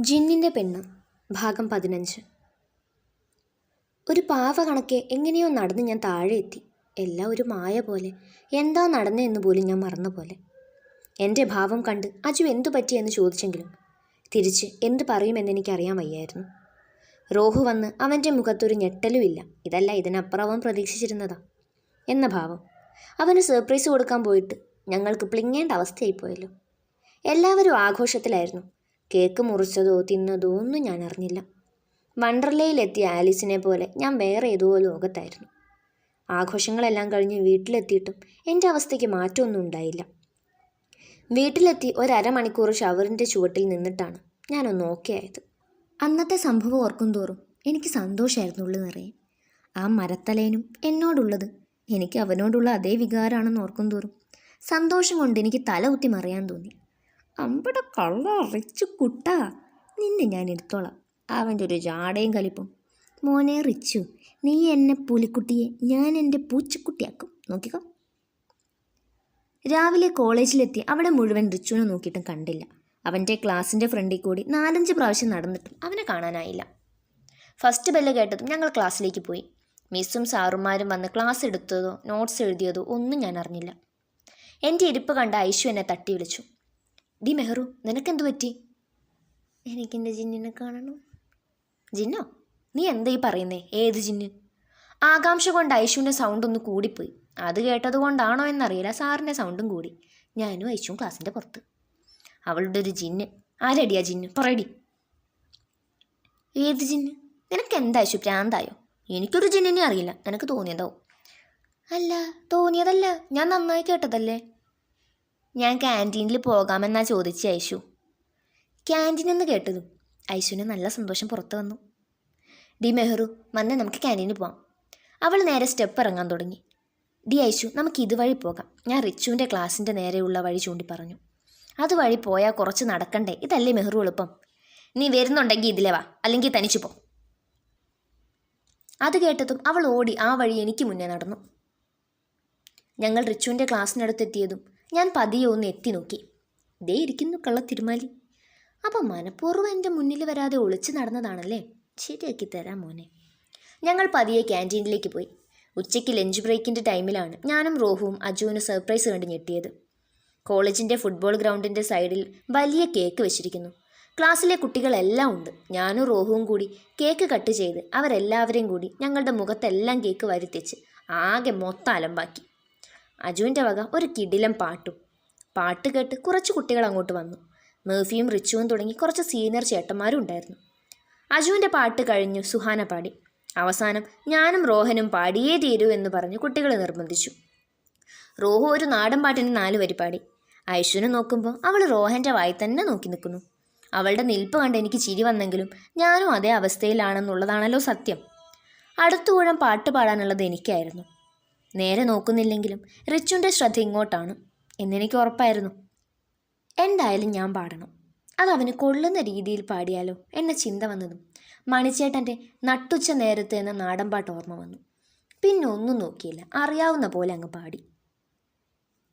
ജിന്നിന്റെ പെണ്ണ്. ഭാഗം പതിനഞ്ച്. ഒരു പാവ കണക്കെ എങ്ങനെയോ നടന്ന് ഞാൻ താഴെ എത്തി എല്ലാം ഒരു മായ പോലെ. എന്താ നടന്നതെന്ന് പോലും ഞാൻ മറന്ന പോലെ എന്റെ ഭാവം കണ്ട് അജു എന്തു പറ്റിയെന്ന് ചോദിച്ചെങ്കിലും തിരിച്ച് എന്ത് പറയുമെന്ന് എനിക്കറിയാൻ വയ്യായിരുന്നു. റോഹു വന്ന് അവന്റെ മുഖത്തൊരു ഞെട്ടലുമില്ല ഇതല്ല ഇതിനപ്പുറവും പ്രതീക്ഷിച്ചിരുന്നതാ എന്ന ഭാവം. അവന് സർപ്രൈസ് കൊടുക്കാൻ പോയിട്ട് ഞങ്ങൾക്ക് പ്ലിങ്ങേണ്ട അവസ്ഥയായിപ്പോയല്ലോ എല്ലാവരും ആഘോഷത്തിലായിരുന്നു. കേക്ക് മുറിച്ചതോ തിന്നതോ ഒന്നും ഞാൻ അറിഞ്ഞില്ല വണ്ടർലയിലെത്തിയ ആലിസിനെ പോലെ ഞാൻ വേറെ ഏതോ ലോകത്തായിരുന്നു. ആഘോഷങ്ങളെല്ലാം കഴിഞ്ഞ് വീട്ടിലെത്തിയിട്ടും എന്റെ അവസ്ഥയ്ക്ക് മാറ്റമൊന്നും ഉണ്ടായില്ല. വീട്ടിലെത്തി ഒരമണിക്കൂർ ഷവറിന്റെ ചുവട്ടിൽ നിന്നിട്ടാണ് ഞാനൊന്ന് ഓക്കെ ആയത്. അന്നത്തെ സംഭവം ഓർക്കും തോറും എനിക്ക് സന്തോഷമായിരുന്നു ഉള്ളു നിറയെ. ആ മരത്തലേനും എന്നോടുള്ളത് എനിക്ക് അവനോടുള്ള അതേ വികാരമാണെന്ന് ഓർക്കും തോറും സന്തോഷം കൊണ്ട് എനിക്ക് തല കുത്തി മറിയാൻ തോന്നി. അമ്പട കള്ള റിച്ചു കുട്ടാ. നിന്നെ ഞാൻ എടുത്തോളാം. അവന്റെ ഒരു ജാടയും കലിപ്പും. മോനെ റിച്ചു നീ എന്നെ പുലിക്കുട്ടിയെ ഞാൻ എന്റെ പൂച്ചക്കുട്ടിയാക്കും. നോക്കിക്കോ. രാവിലെ കോളേജിലെത്തി അവിടെ മുഴുവൻ റിച്ചുവിനെ നോക്കിയിട്ടും കണ്ടില്ല. അവന്റെ ക്ലാസ്സിന്റെ ഫ്രണ്ടിൽ കൂടി നാലഞ്ച് പ്രാവശ്യം നടന്നിട്ടും അവനെ കാണാനായില്ല. ഫസ്റ്റ് ബെല്ല് കേട്ടതും ഞങ്ങൾ ക്ലാസ്സിലേക്ക് പോയി. മിസ്സും സാറുമാരും വന്ന് ക്ലാസ് എടുത്തതോ നോട്ട്സ് എഴുതിയതോ ഒന്നും ഞാൻ അറിഞ്ഞില്ല. എന്റെ ഇരിപ്പ് കണ്ട ഐശു എന്നെ തട്ടി വിളിച്ചു. ഡി മെഹറു നിനക്കെന്തു പറ്റി? എനിക്കെന്റെ ജിന്നിനെ കാണണം? ജിന്നോ? നീ എന്താ ഈ പറയുന്നേ? ഏത് ജിന്ന്? ആകാംക്ഷ കൊണ്ട് ഐശുവിന്റെ സൗണ്ട് ഒന്ന് കൂടിപ്പോയി. അത് കേട്ടത് കൊണ്ടാണോ എന്നറിയില്ല. സാറിന്റെ സൗണ്ടും കൂടി. ഞാനും ഐശുവും ക്ലാസ്സിന്റെ പുറത്ത്. അവളുടെ ഒരു ജിന്ന്. ആരടിയാ ജിന്ന്? പറയടി. ഏത് ജിന്ന്? നിനക്ക് എന്താ ഐശു പ്രാന്തായോ? എനിക്കൊരു ജിന്നിനെ അറിയില്ല. നിനക്ക് തോന്നിയതോ അല്ല തോന്നിയതല്ല. ഞാൻ നന്നായി കേട്ടതല്ലേ? ഞാൻ ക്യാന്റീനിൽ പോകാമെന്നാ ചോദിച്ച ഐശു ക്യാന്റീൻ എന്ന് കേട്ടതും ഐശുവിന് നല്ല സന്തോഷം പുറത്തു വന്നു. ഡി മെഹ്റു വന്നേ നമുക്ക് ക്യാന്റീനിൽ പോവാം. അവൾ നേരെ സ്റ്റെപ്പ് ഇറങ്ങാൻ തുടങ്ങി. ഡി ഐശു നമുക്ക് ഇതുവഴി പോകാം. ഞാൻ റിച്ചുവിന്റെ ക്ലാസ്സിന്റെ നേരെയുള്ള വഴി ചൂണ്ടി പറഞ്ഞു അതുവഴി പോയാൽ കുറച്ച് നടക്കണ്ടേ? ഇതല്ലേ മെഹ്റു എളുപ്പം. നീ വരുന്നുണ്ടെങ്കിൽ ഇതിലെ വാ അല്ലെങ്കിൽ തനിച്ചു പോ. അത് കേട്ടതും അവൾ ഓടി ആ വഴി എനിക്ക് മുന്നേ നടന്നു. ഞങ്ങൾ റിച്ചുവിന്റെ ക്ലാസ്സിനടുത്തെത്തിയതും ഞാൻ പതിയെ ഒന്ന് എത്തി നോക്കി. ദേ ഇരിക്കുന്നു കള്ള തിരുമാലി അപ്പം മനഃപൂർവം എന്റെ മുന്നിൽ വരാതെ ഒളിച്ചു നടന്നതാണല്ലേ? ശരിയാക്കി തരാം മോനെ. ഞങ്ങൾ പതിയെ ക്യാന്റീനിലേക്ക് പോയി. ഉച്ചയ്ക്ക് ലഞ്ച് ബ്രേക്കിന്റെ ടൈമിലാണ് ഞാനും റോഹുവും അജുവിന് സർപ്രൈസ് കണ്ട് ഞെട്ടിയത്. കോളേജിന്റെ ഫുട്ബോൾ ഗ്രൗണ്ടിന്റെ സൈഡിൽ വലിയ കേക്ക് വെച്ചിരിക്കുന്നു. ക്ലാസ്സിലെ കുട്ടികളെല്ലാം ഉണ്ട്. ഞാനും റോഹുവും കൂടി കേക്ക് കട്ട് ചെയ്ത് അവരെല്ലാവരെയും കൂടി ഞങ്ങളുടെ മുഖത്തെല്ലാം കേക്ക് വരുത്തിച്ച് ആകെ മൊത്തം അലമ്പാക്കി. അജുവിന്റെ വക ഒരു കിടിലം പാട്ടും. പാട്ട് കേട്ട് കുറച്ച് കുട്ടികൾ അങ്ങോട്ട് വന്നു. മേഫിയും റിച്ചുവും തുടങ്ങി കുറച്ച് സീനിയർ ചേട്ടന്മാരും ഉണ്ടായിരുന്നു. അജുവിന്റെ പാട്ട് കഴിഞ്ഞു സുഹാന പാടി. അവസാനം ഞാനും റോഹനും പാടിയേ തീരൂ എന്ന് പറഞ്ഞ് കുട്ടികളെ നിർബന്ധിച്ചു. റോഹു ഒരു നാടൻ പാട്ടിന് നാല് വരി പാടി. ഐശ്വനെ നോക്കുമ്പോൾ അവൾ റോഹന്റെ വായി തന്നെ നോക്കി നിൽക്കുന്നു. അവളുടെ നിൽപ്പ് കണ്ട് എനിക്ക് ചിരി വന്നെങ്കിലും ഞാനും അതേ അവസ്ഥയിലാണെന്നുള്ളതാണല്ലോ സത്യം. അടുത്തൂഴം പാട്ട് പാടാനുള്ളത് എനിക്കായിരുന്നു. നേരെ നോക്കുന്നില്ലെങ്കിലും റിച്ചുന്റെ ശ്രദ്ധ ഇങ്ങോട്ടാണ് എന്നെനിക്ക് ഉറപ്പായിരുന്നു. എന്തായാലും ഞാൻ പാടണം. അത് അവന് കൊള്ളുന്ന രീതിയിൽ പാടിയാലോ എന്ന ചിന്ത വന്നതും മണിച്ചേട്ടന്റെ നട്ടുച്ച നേരത്തെ എന്ന നാടൻപാട്ട് ഓർമ്മ വന്നു. പിന്നെ ഒന്നും നോക്കിയില്ല. അറിയാവുന്ന പോലെ അങ്ങ് പാടി.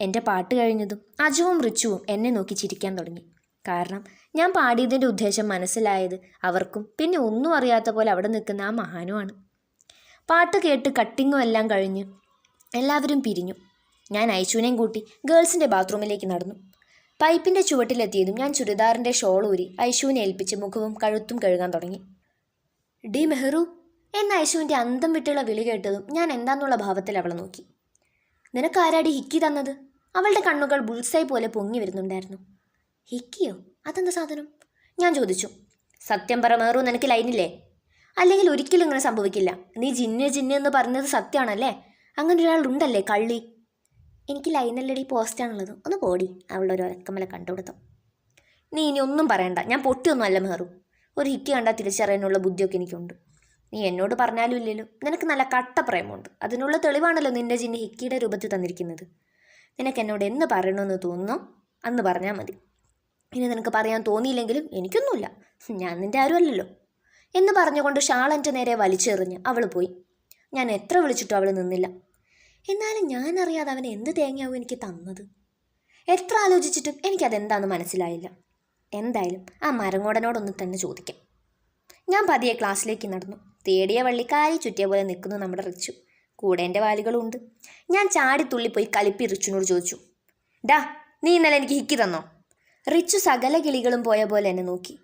എന്റെ പാട്ട് കഴിഞ്ഞതും അജുവും റിച്ചുവും എന്നെ നോക്കി ചിരിക്കാൻ തുടങ്ങി. കാരണം ഞാൻ പാടിയതിന്റെ ഉദ്ദേശം മനസ്സിലായത് അവർക്കും പിന്നെ ഒന്നും അറിയാത്ത പോലെ അവിടെ നിൽക്കുന്ന ആ മഹാനുമാണ്. പാട്ട് കേട്ട് കട്ടിങ്ങും എല്ലാം കഴിഞ്ഞ് എല്ലാവരും പിരിഞ്ഞു. ഞാൻ ഐശുവിനെയും കൂട്ടി ഗേൾസിന്റെ ബാത്റൂമിലേക്ക് നടന്നു. പൈപ്പിന്റെ ചുവട്ടിലെത്തിയതും ഞാൻ ചുരിദാറിന്റെ ഷോൾ ഊരി ഐശുവിനെ ഏൽപ്പിച്ച് മുഖവും കഴുത്തും കഴുകാൻ തുടങ്ങി. ഡി മെഹ്റു എന്ന ഐശുവിന്റെ അന്തം വിട്ടുള്ള വിളി കേട്ടതും ഞാൻ എന്താന്നുള്ള ഭാവത്തിൽ അവളെ നോക്കി. നിനക്ക് ആരാടി ഹിക്കി തന്നത്? അവളുടെ കണ്ണുകൾ ബുൾസൈ പോലെ പൊങ്ങി വരുന്നുണ്ടായിരുന്നു. ഹിക്കിയോ? അതെന്താ സാധനം? ഞാൻ ചോദിച്ചു. സത്യം പറ മേറു നിനക്ക് ലൈനില്ലേ? അല്ലെങ്കിൽ ഒരിക്കലും ഇങ്ങനെ സംഭവിക്കില്ല. നീ ജിന്ന് ജിന്ന് എന്ന് പറഞ്ഞത് സത്യമാണല്ലേ അങ്ങനെ ഒരാൾ ഉണ്ടല്ലേ കള്ളി? എനിക്ക് ലൈനല്ലടി പോസ്റ്റാണുള്ളത്. ഒന്ന് പോടി. അവളുടെ ഒരു ഒരക്കമല കണ്ടുകൊടുത്തു നീ ഇനി ഒന്നും പറയണ്ട. ഞാൻ പൊട്ടിയൊന്നും അല്ല മേറു. ഒരു ഹിക്കി കണ്ടാൽ തിരിച്ചറിയാനുള്ള ബുദ്ധിയൊക്കെ എനിക്കുണ്ട്. നീ എന്നോട് പറഞ്ഞാലും ഇല്ലല്ലോ നിനക്ക് നല്ല കട്ട പ്രേമമുണ്ട് അതിനുള്ള തെളിവാണല്ലോ നിന്റെ ജിന്നി ഹിക്കിയുടെ രൂപത്തിൽ തന്നിരിക്കുന്നത്. നിനക്ക് എന്നോട് എന്ന് പറയണമെന്ന് തോന്നുന്നോ? അന്ന് പറഞ്ഞാൽ മതി. ഇനി നിനക്ക് പറയാൻ തോന്നിയില്ലെങ്കിലും എനിക്കൊന്നുമില്ല. ഞാൻ നിന്റെ ആരുമല്ലല്ലോ. എന്ന് പറഞ്ഞുകൊണ്ട് ഷാൾ എന്റെ നേരെ വലിച്ചെറിഞ്ഞ് അവൾ പോയി. ഞാൻ എത്ര വിളിച്ചിട്ടും അവൾ നിന്നില്ല. എന്നാലും ഞാൻ അറിയാതെ അവൻ എന്ത് തേങ്ങയാവും എനിക്ക് തന്നത്? എത്ര ആലോചിച്ചിട്ടും എനിക്കതെന്താണെന്ന് മനസ്സിലായില്ല. എന്തായാലും ആ മരങ്ങോടനോടൊന്ന് തന്നെ ചോദിക്കാം. ഞാൻ പതിയെ ക്ലാസ്സിലേക്ക് നടന്നു. തേടിയ വള്ളിക്കാരി ചുറ്റിയ പോലെ നിൽക്കുന്നു നമ്മുടെ റിച്ചു. കൂടെ എന്റെ വാലുകളുണ്ട്. ഞാൻ ചാടി തുള്ളിപ്പോയി കലിപ്പി റിച്ചുനോട് ചോദിച്ചു. ഡാ നീ ഇന്നലെ എനിക്ക് ഹിക്കി തന്നോ? റിച്ചു സകല കിളികളും പോയ പോലെ എന്നെ നോക്കി.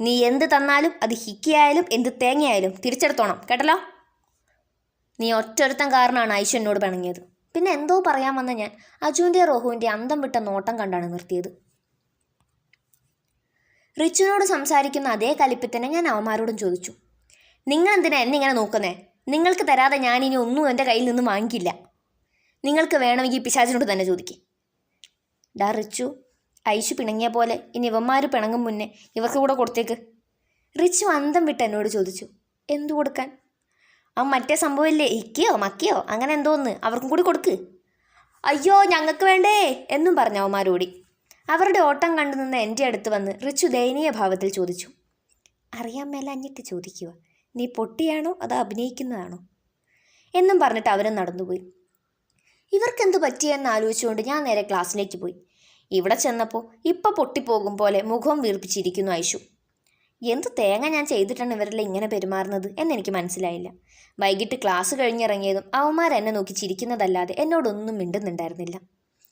നീ എന്ത് തന്നാലും അത് ഹിക്കിയായാലും എന്ത് തേങ്ങയായാലും തിരിച്ചെടുത്തോണം കേട്ടല്ലോ? നീ ഒറ്റൊരുത്തൻ കാരണമാണ് ഐശു എന്നോട് പിണങ്ങിയത്. പിന്നെ എന്തോ പറയാൻ വന്ന ഞാൻ അജുവിന്റെ റോഹുവിന്റെ അന്തം വിട്ട നോട്ടം കണ്ടാണ് നിർത്തിയത്. റിച്ചുവിനോട് സംസാരിക്കുന്ന അതേ കലിപ്പിൽ തന്നെ ഞാൻ അവന്മാരോടും ചോദിച്ചു നിങ്ങൾ എന്തിനാ എന്നെ ഇങ്ങനെ നോക്കുന്നേ? നിങ്ങൾക്ക് തരാതെ ഞാൻ ഇനി ഒന്നും എന്റെ കയ്യിൽ നിന്ന് വാങ്ങിക്കില്ല. നിങ്ങൾക്ക് വേണമെങ്കിൽ പിശാചിനോട് തന്നെ ചോദിക്കേ. ഡാ റിച്ചു ഐശു പിണങ്ങിയ പോലെ ഇനി ഇവന്മാർ പിണങ്ങും മുന്നേ ഇവർക്ക് കൂടെ കൊടുത്തേക്ക്. റിച്ചു അന്തം വിട്ട് എന്നോട് ചോദിച്ചു എന്തു കൊടുക്കാൻ? ആ മറ്റേ സംഭവമില്ലേ? ഇക്കയോ മക്കിയോ? അങ്ങനെ എന്തോന്ന്? അവർക്കും കൂടി കൊടുക്ക്. അയ്യോ ഞങ്ങൾക്ക് വേണ്ടേ? എന്നും പറഞ്ഞ അവന്മാരോടി അവരുടെ ഓട്ടം കണ്ടു നിന്ന് എന്റെ അടുത്ത് വന്ന് റിച്ചു ദയനീയ ഭാവത്തിൽ ചോദിച്ചു. അറിയാൻ മേലഞ്ഞിട്ട് ചോദിക്കുക. നീ പൊട്ടിയാണോ അതോ അഭിനയിക്കുന്നതാണോ? എന്നും പറഞ്ഞിട്ട് അവരും നടന്നുപോയി. ഇവർക്കെന്ത് പറ്റിയെന്ന് ആലോചിച്ചുകൊണ്ട് ഞാൻ നേരെ ക്ലാസ്സിലേക്ക് പോയി. ഇവിടെ ചെന്നപ്പോൾ ഇപ്പം പൊട്ടിപ്പോകും പോലെ മുഖം വീർപ്പിച്ചിരിക്കുന്നു ഐഷു. എന്ത് തേങ്ങ ഞാൻ ചെയ്തിട്ടാണ് ഇവരെല്ലാം ഇങ്ങനെ പെരുമാറുന്നത് എന്നെനിക്ക് മനസ്സിലായില്ല. വൈകിട്ട് ക്ലാസ് കഴിഞ്ഞിറങ്ങിയതും അവന്മാർ എന്നെ നോക്കി ചിരിക്കുന്നതല്ലാതെ എന്നോടൊന്നും മിണ്ടുന്നുണ്ടായിരുന്നില്ല.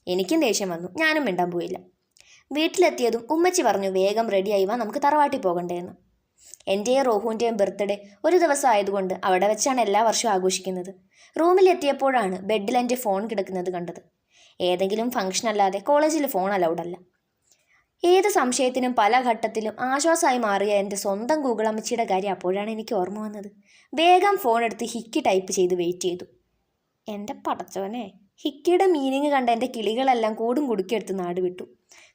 എനിക്കും ദേഷ്യം വന്നു. ഞാനും മിണ്ടാൻ പോയില്ല. വീട്ടിലെത്തിയതും ഉമ്മച്ചി പറഞ്ഞു വേഗം റെഡിയായി വാ നമുക്ക് തറവാട്ടിൽ പോകണ്ടേന്ന്. എന്റെയും റോഹുവിന്റെയും ബർത്ത്ഡേ ഒരു ദിവസം ആയതുകൊണ്ട് അവിടെ വെച്ചാണ് എല്ലാ വർഷവും ആഘോഷിക്കുന്നത്. റൂമിലെത്തിയപ്പോഴാണ് ബെഡിൽ എന്റെ ഫോൺ കിടക്കുന്നത് കണ്ടത്. ഏതെങ്കിലും ഫംഗ്ഷൻ അല്ലാതെ കോളേജിൽ ഫോൺ അലൗഡല്ല ഏത് സംശയത്തിനും പല ഘട്ടത്തിലും ആശ്വാസമായി മാറിയ എന്റെ സ്വന്തം ഗൂഗിൾ അമ്മച്ചിയുടെ കാര്യം അപ്പോഴാണ് എനിക്ക് ഓർമ്മ വന്നത്. വേഗം ഫോൺ എടുത്ത് ഹിക്കി ടൈപ്പ് ചെയ്ത് വെയിറ്റ് ചെയ്തു. എന്റെ പടച്ചവനെ ഹിക്കിയുടെ മീനിങ് കണ്ട എന്റെ കിളികളെല്ലാം കൂടും കുടുക്കിയെടുത്ത് നാട് വിട്ടു.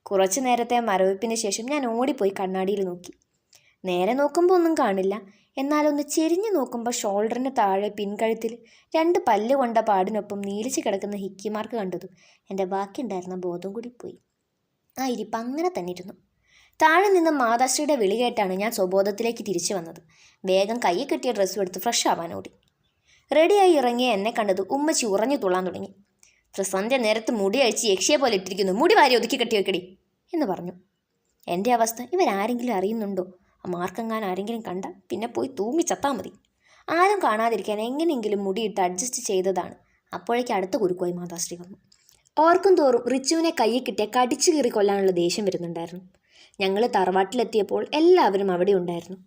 കുറച്ചു നേരത്തെ മരവിപ്പിന് ശേഷം ഞാൻ ഓടിപ്പോയി കണ്ണാടിയിൽ നോക്കി. നേരെ നോക്കുമ്പോൾ ഒന്നും കാണില്ല. എന്നാലൊന്ന് ചെരിഞ്ഞു നോക്കുമ്പോൾ ഷോൾഡറിന് താഴെ പിൻകഴുത്തിൽ രണ്ട് പല്ല് കൊണ്ട പാടിനൊപ്പം നീലിച്ച് കിടക്കുന്ന ഹിക്കിമാർക്ക് കണ്ടതും എന്റെ ബാക്കിയുണ്ടായിരുന്ന ബോധം കൂടി പോയി ആ ഇരിപ്പ് അങ്ങനെ തന്നെ ഇരുന്നു താഴെ നിന്ന് മാതാശ്രീയുടെ വിളി കേട്ടാണ് ഞാൻ സ്വബോധത്തിലേക്ക് തിരിച്ചു വന്നത്. വേഗം കൈ കെട്ടിയ ഡ്രസ്സും എടുത്ത് ഫ്രഷ് ആവാൻ ഓടി. റെഡിയായി ഇറങ്ങിയ എന്നെ കണ്ടത് ഉമ്മച്ചി ഉറഞ്ഞു തുള്ളാൻ തുടങ്ങി. പ്രസന്റെ നേരത്ത് മുടി അഴിച്ച് യക്ഷിയെ പോലെ ഇട്ടിരിക്കുന്നു. മുടി വാരി ഒതുക്കി കെട്ടി വെക്കടി എന്ന് പറഞ്ഞു. എന്റെ അവസ്ഥ ഇവരാരെങ്കിലും അറിയുന്നുണ്ടോ? മാർക്കെങ്ങാൻ ആരെങ്കിലും കണ്ട പിന്നെ പോയി തൂങ്ങി ചത്താൽ മതി. ആരും കാണാതിരിക്കാൻ എങ്ങനെയെങ്കിലും മുടിയിട്ട് അഡ്ജസ്റ്റ് ചെയ്തതാണ്. അപ്പോഴേക്ക് അടുത്ത കുരുക്കുമായി മാതാശ്രീ വന്നു. ഓർക്കും തോറും റിച്ചുവിനെ കയ്യിൽ കിട്ടിയ കടിച്ചു കീറി കൊല്ലാനുള്ള ദേഷ്യം വരുന്നുണ്ടായിരുന്നു. ഞങ്ങൾ തറവാട്ടിലെത്തിയപ്പോൾ എല്ലാവരും അവിടെ ഉണ്ടായിരുന്നു.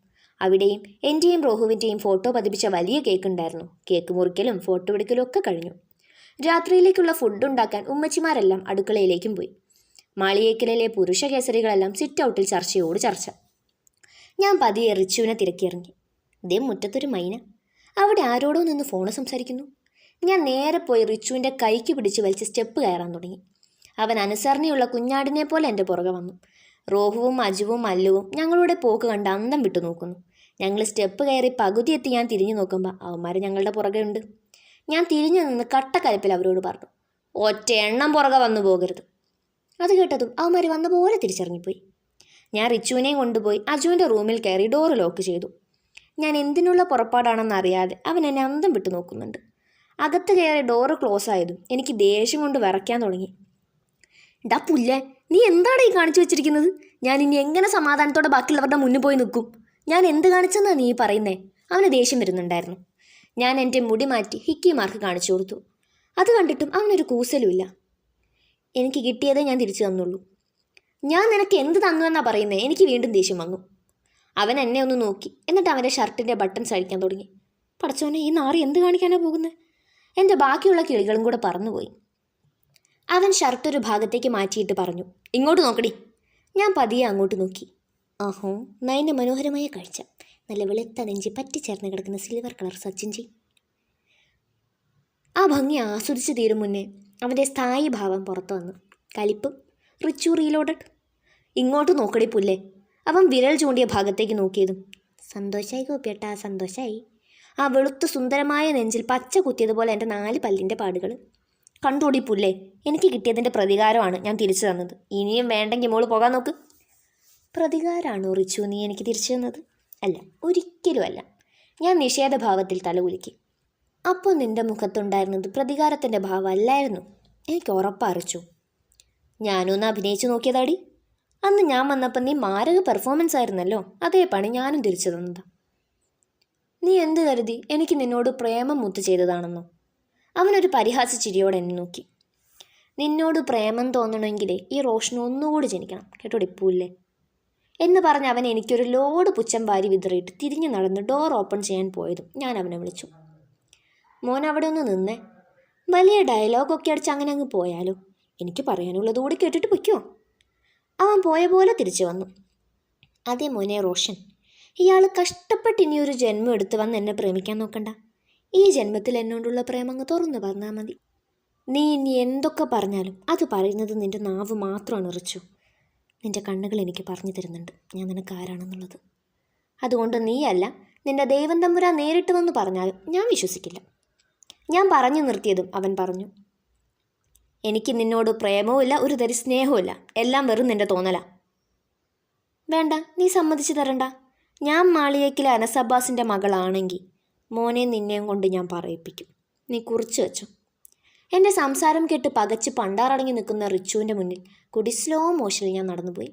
അവിടെയും എന്റെയും റോഹുവിന്റെയും ഫോട്ടോ പതിപ്പിച്ച വലിയ കേക്ക് ഉണ്ടായിരുന്നു കേക്ക് മുറിക്കലും ഫോട്ടോ എടുക്കലും ഒക്കെ കഴിഞ്ഞു. രാത്രിയിലേക്കുള്ള ഫുഡ് ഉണ്ടാക്കാൻ ഉമ്മച്ചിമാരെല്ലാം അടുക്കളയിലേക്കും പോയി. മാളിയേക്കലിലെ പുരുഷ കേസരികളെല്ലാം സിറ്റ് ഔട്ടിൽ ചർച്ചയോട് ചർച്ച. ഞാൻ പതിയെ റിച്ചുവിനെ തിരക്കിയിറങ്ങി. ഇതേ മുറ്റത്തൊരു മൈന. അവിടെ ആരോടോ നിന്ന് ഫോണ് സംസാരിക്കുന്നു. ഞാൻ നേരെ പോയി റിച്ചുവിന്റെ കൈക്ക് പിടിച്ച് വലിച്ച് സ്റ്റെപ്പ് കയറാൻ തുടങ്ങി. അവൻ അനുസരണയുള്ള കുഞ്ഞാടിനെ പോലെ എന്റെ പുറകെ വന്നു. റോഹുവും അജുവും മല്ലുവും ഞങ്ങളുടെ പോക്ക് കണ്ട് അന്തം വിട്ടു നോക്കുന്നു. ഞങ്ങൾ സ്റ്റെപ്പ് കയറി പകുതി എത്തി ഞാൻ തിരിഞ്ഞു നോക്കുമ്പോൾ അവന്മാർ ഞങ്ങളുടെ പുറകെ ഉണ്ട്. ഞാൻ തിരിഞ്ഞു നിന്ന് കട്ടക്കലപ്പിൽ അവരോട് പറഞ്ഞു ഒറ്റ എണ്ണം പുറകെ വന്നു പോകരുത്. അത് കേട്ടതും അവന്മാർ വന്ന പോലെ തിരിച്ചറിഞ്ഞിപ്പോയി ഞാൻ റിച്ചുവിനെയും കൊണ്ടുപോയി അജുവിന്റെ റൂമിൽ കയറി ഡോറ് ലോക്ക് ചെയ്തു. ഞാൻ എന്തിനുള്ള പുറപ്പാടാണെന്ന് അറിയാതെ അവൻ എന്നെ അന്തം വിട്ടു നോക്കുന്നുണ്ട്. അകത്ത് കയറി ഡോറ് ക്ലോസ് ആയതും എനിക്ക് ദേഷ്യം കൊണ്ട് വിറയ്ക്കാൻ തുടങ്ങി. ഡാ പുല്ലേ നീ എന്താണ് ഈ കാണിച്ചു വെച്ചിരിക്കുന്നത്? ഞാൻ ഇനി എങ്ങനെ സമാധാനത്തോടെ ബാക്കിയുള്ളവരുടെ മുന്നിൽ പോയി നിൽക്കും? ഞാൻ എന്ത് കാണിച്ചെന്നാ നീ പറയുന്നേ? അവന് ദേഷ്യം വരുന്നുണ്ടായിരുന്നു. ഞാൻ എന്റെ മുടി മാറ്റി ഹിക്കി മാർക്ക് കാണിച്ചു കൊടുത്തു. അത് കണ്ടിട്ടും അവനൊരു കൂസലുമില്ല എനിക്ക് കിട്ടിയതേ ഞാൻ തിരിച്ചു തന്നുള്ളൂ. ഞാൻ നിനക്ക് എന്ത് തന്നു എന്നാ പറയുന്നേ? എനിക്ക് വീണ്ടും ദേഷ്യം വന്നു. അവൻ എന്നെ ഒന്ന് നോക്കി. എന്നിട്ട് അവന്റെ ഷർട്ടിന്റെ ബട്ടൺസ് അഴിക്കാൻ തുടങ്ങി. പടച്ചോനെ ഈ നാറി എന്ത് കാണിക്കാനാണ് പോകുന്നത് എന്റെ ബാക്കിയുള്ള കിളികളും കൂടെ പറന്നുപോയി. അവൻ ഷർട്ട് ഒരു ഭാഗത്തേക്ക് മാറ്റിയിട്ട് പറഞ്ഞു ഇങ്ങോട്ട് നോക്കടി. ഞാൻ പതിയെ അങ്ങോട്ട് നോക്കി. ആഹോ നയന്റെ മനോഹരമായ കാഴ്ച. നല്ല വെളുത്ത നെഞ്ചി പറ്റിച്ചേർന്ന് കിടക്കുന്ന സിൽവർ കളർ സച്ചിൻജി ആ ഭംഗി ആസ്വദിച്ചു തീരും മുന്നേ അവന്റെ സ്ഥായി ഭാവം പുറത്തു വന്നു. കലിപ്പ് റിച്ചു റീലോഡഡ് ഇങ്ങോട്ട് നോക്കടി പുല്ലേ. അവൻ വിരൽ ചൂണ്ടിയ ഭാഗത്തേക്ക് നോക്കിയതും സന്തോഷായി കോപ്പിയട്ടാ സന്തോഷായി. ആ വെളുത്ത സുന്ദരമായ നെഞ്ചിൽ പച്ച കുത്തിയതുപോലെ എന്റെ നാല് പല്ലിന്റെ പാടുകൾ. കണ്ടോടി പുല്ലേ എനിക്ക് കിട്ടിയതിന്റെ പ്രതികാരമാണ് ഞാൻ തിരിച്ചു തന്നത്. ഇനിയും വേണ്ടെങ്കിൽ മോൾ പോകാൻ നോക്ക്. പ്രതികാരമാണ് റിച്ചു നീ എനിക്ക് തിരിച്ചു തന്നത്? അല്ല ഒരിക്കലും അല്ല. ഞാൻ നിഷേധഭാവത്തിൽ തലകുലുക്കി അപ്പോൾ നിന്റെ മുഖത്തുണ്ടായിരുന്നത് പ്രതികാരത്തിന്റെ ഭാവം അല്ലായിരുന്നു എനിക്ക് ഉറപ്പറിച്ചു ഞാനൊന്ന് അഭിനയിച്ചു നോക്കിയതാടി. അന്ന് ഞാൻ വന്നപ്പോൾ നീ മാരക പെർഫോമൻസ് ആയിരുന്നല്ലോ. അതേ പണി ഞാനും തിരിച്ചു തന്നതാ. നീ എന്ത് കരുതി? എനിക്ക് നിന്നോട് പ്രേമം മുത്ത് ചെയ്തതാണെന്നോ? അവനൊരു പരിഹാസ ചിരിയോടെ എന്നെ നോക്കി. നിന്നോട് പ്രേമം തോന്നണമെങ്കിലേ ഈ റോഷന് ഒന്നുകൂടി ജനിക്കണം. കേട്ടോ പൂല്ലേ. എന്ന് പറഞ്ഞ് അവൻ എനിക്കൊരു ലോഡ് പുച്ഛം വാരി വിതറിയിട്ട് തിരിഞ്ഞു നടന്ന് ഡോർ ഓപ്പൺ ചെയ്യാൻ പോയതും ഞാൻ അവനെ വിളിച്ചു. മോൻ അവിടെ ഒന്ന് നിന്നേ. വലിയ ഡയലോഗൊക്കെ അടിച്ച് അങ്ങനെ അങ്ങ് പോയാലോ? എനിക്ക് പറയാനുള്ളത് കൂടി കേട്ടിട്ട് പൊയ്ക്കോ? അവൻ പോയ പോലെ തിരിച്ചു വന്നു. അതേ മോനെ റോഷൻ. ഇയാൾ കഷ്ടപ്പെട്ട് ഇനി ഒരു ജന്മം എടുത്തു വന്ന് എന്നെ പ്രേമിക്കാൻ നോക്കണ്ട. ഈ ജന്മത്തിൽ എന്നോടുള്ള പ്രേമം അങ്ങ് തുറന്നു പറഞ്ഞാൽ മതി. നീ ഇനി എന്തൊക്കെ പറഞ്ഞാലും അത് പറയുന്നത് നിന്റെ നാവ് മാത്രമാണ് റിച്ചു. നിന്റെ കണ്ണുകൾ എനിക്ക് പറഞ്ഞു തരുന്നുണ്ട്. ഞാൻ നിനക്ക് ആരാണെന്നുള്ളത്. അതുകൊണ്ട് നീയല്ല നിന്റെ ദൈവം തമ്പുരാൻ നേരിട്ട് വന്ന് പറഞ്ഞാലും ഞാൻ വിശ്വസിക്കില്ല. ഞാൻ പറഞ്ഞു നിർത്തിയതും അവൻ പറഞ്ഞു. എനിക്ക് നിന്നോട് പ്രേമവുമില്ല ഒരു തരി സ്നേഹവുമില്ല. എല്ലാം വെറും നിന്റെ തോന്നല. വേണ്ട നീ സമ്മതിച്ചു തരണ്ട. ഞാൻ മാളിയേക്കിലെ അനസബ്ബാസിന്റെ മകളാണെങ്കിൽ മോനെ നിന്നെയും കൊണ്ട് ഞാൻ പറയിപ്പിക്കും. നീ കുറിച്ച് വെച്ചോ. എന്റെ സംസാരം കേട്ട് പകച്ച് പണ്ടാറടങ്ങി നിൽക്കുന്ന റിച്ചുവിന്റെ മുന്നിൽ കുടി സ്ലോ മോഷനിൽ ഞാൻ നടന്നുപോയി.